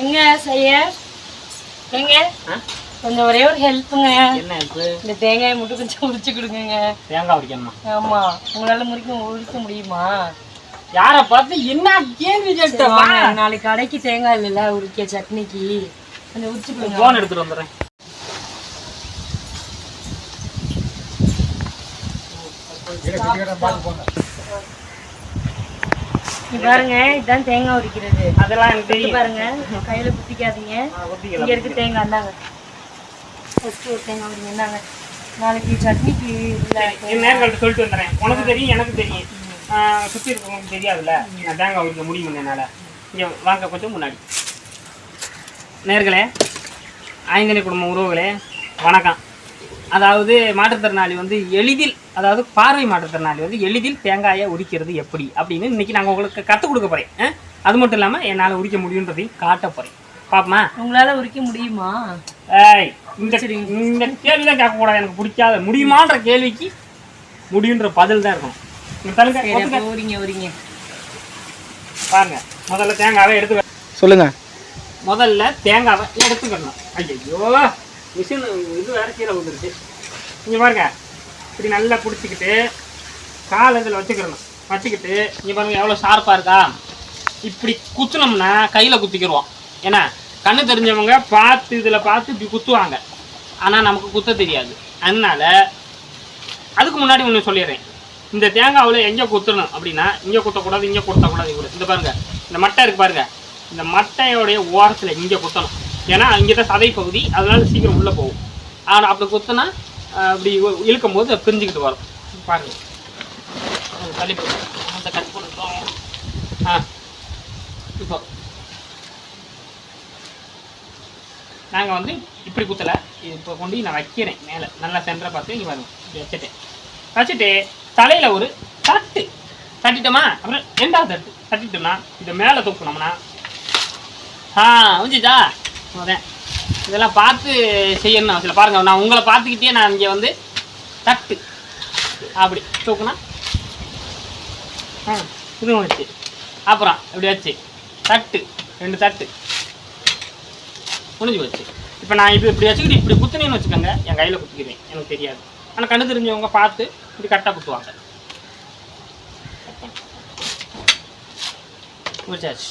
எங்க செய்ய எங்க? கொஞ்சம் ஒரே ஒரு ஹெல்ப்புங்க. என்ன இது இந்த தேங்காயை மட்டும் கொஞ்சம் உரிச்சு கொடுங்க தேங்காய் உரிக்கணுமா? ஆமா. உங்களால முறிக்க உரிக்க முடியுமா? யாரை பார்த்து என்ன கேள்வி கேட்ட? வாங்க, நாளைக்கு கடைக்கு தேங்காய் இல்லைல்ல உரிக்க சட்னிக்கு. கொஞ்சம் உரிச்சு கொடுங்க. ஃபோன் எடுத்துட்டு வந்துடுறேன். இங்க பாருங்க இதுதான் தேங்காய் உரிக்கிறது. அதெல்லாம் எனக்கு தெரியும். பாருங்க கையில குத்திக்காதீங்க. இங்க இருக்கு தேங்காய் இந்தாங்க. ஃபர்ஸ்ட் ஒரு தேங்காய் உரிங்க இந்தாங்க. நாளைக்கு சட்னிக்கு இல்ல நேர்கள்ட்ட சொல்லிட்டு வந்துடுறேன். உனக்கு தெரியும் எனக்கு தெரியும். சுத்தி இருக்கவங்களுக்கு தெரியாதுல்ல? நான் தேங்காய் உரிக்க முடியும் என்னால? இங்க வாங்க கொஞ்சம் முன்னாடி. நேர்களே ஐந்தனை குடும்ப உறவுகளே வணக்கம். அதாவது மாற்றுத்திறனாளி வந்து எளிதில் அதாவது பார்வை மாற்றுத்திறனாளி வந்து எளிதில் தேங்காயை உரிக்கிறது எப்படி? அப்படின்னு இன்னைக்கு நாங்கள் உங்களுக்கு கற்றுக் கொடுக்க போகிறேன் அது மட்டும் இல்லாமல் என்னால் உரிக்க முடியுன்றதையும் காட்ட போகிறேன் பாப்பமா? உங்களால உரிக்க முடியுமா? ஏய் இந்த இந்த கேள்வி தான் கேட்கக்கூடாது. எனக்கு பிடிக்காத. முடியுமான்ற கேள்விக்கு முடியுன்ற பதில் தான் இருக்கணும். உரிங்க உரிங்க. பாருங்க முதல்ல தேங்காவை எடுத்து சொல்லுங்க. முதல்ல தேங்காவை எடுத்துக்கணும். ஐயோ மிஷின் இது வேற கீழே வந்துருச்சு இங்கே பாருங்க. இப்படி நல்லா பிடிச்சிக்கிட்டு கால் இதில் வச்சுக்கிறணும். வச்சுக்கிட்டு இங்கே பாருங்கள் எவ்வளோ ஷார்ப்பாக இருக்கா? இப்படி குத்துனோம்னா கையில் குத்திக்கிடுவோம் ஏன்னா கண்ணு தெரிஞ்சவங்க பார்த்து இதில் பார்த்து இப்படி குத்துவாங்க. ஆனால் நமக்கு குத்த தெரியாது. அதனால அதுக்கு முன்னாடி ஒன்று சொல்லிடுறேன். இந்த தேங்காவில் எங்கே குத்தணும் அப்படின்னா இங்கே குத்தக்கூடாது இங்கே குத்தக்கூடாது இங்கே இந்த பாருங்கள் இந்த மட்டை இருக்குது பாருங்கள் இந்த மட்டையோடைய ஓரத்தில் இங்கே குத்தணும். ஏன்னா இங்கே தான் சதை பகுதி அதனால சீக்கிரம் உள்ளே போகும். ஆனால் அப்படி குத்துனா அப்படி இழுக்கும் போது பிரிஞ்சுக்கிட்டு வரும். பாருங்க. தள்ளி போட்டு அந்த கட் பண்ணிட்டோம். ஆ. இப்போ. நாங்கள் வந்து இப்படி குத்தலை. இப்போ கொண்டு நான் வைக்கிறேன் மேலே. நல்லா சென்டரை பார்த்து இங்கே பாருங்க. இப்படி வச்சுட்டேன் வச்சுட்டு தலையில் ஒரு தட்டு. தட்டிட்டோமா? அப்புறம் ரெண்டாவது தட்டு. தட்டிட்டோம்னா இதை மேலே தூக்கணும்னா ஆ முடிஞ்சுதா அதான் இதெல்லாம் பார்த்து செய்யணும் அவசியம் பாருங்கள் நான் உங்களை பார்த்துக்கிட்டே நான் இங்கே வந்து தட்டு. அப்படி தூக்குனா? ஆ இதுவும் வச்சு. அப்புறம் இப்படி வச்சு. தட்டு ரெண்டு தட்டு. முடிஞ்சு போச்சு. இப்போ நான் இப்போ இப்படி வச்சுக்கிட்டு இப்படி குத்துனேன்னு வச்சுக்கோங்க என் கையில் குத்திக்கிறேன். எனக்கு தெரியாது. ஆனால் கண்ணு தெரிஞ்சவங்க பார்த்து இப்படி கரெக்டாக குத்துவாங்க. முடிச்சாச்சு.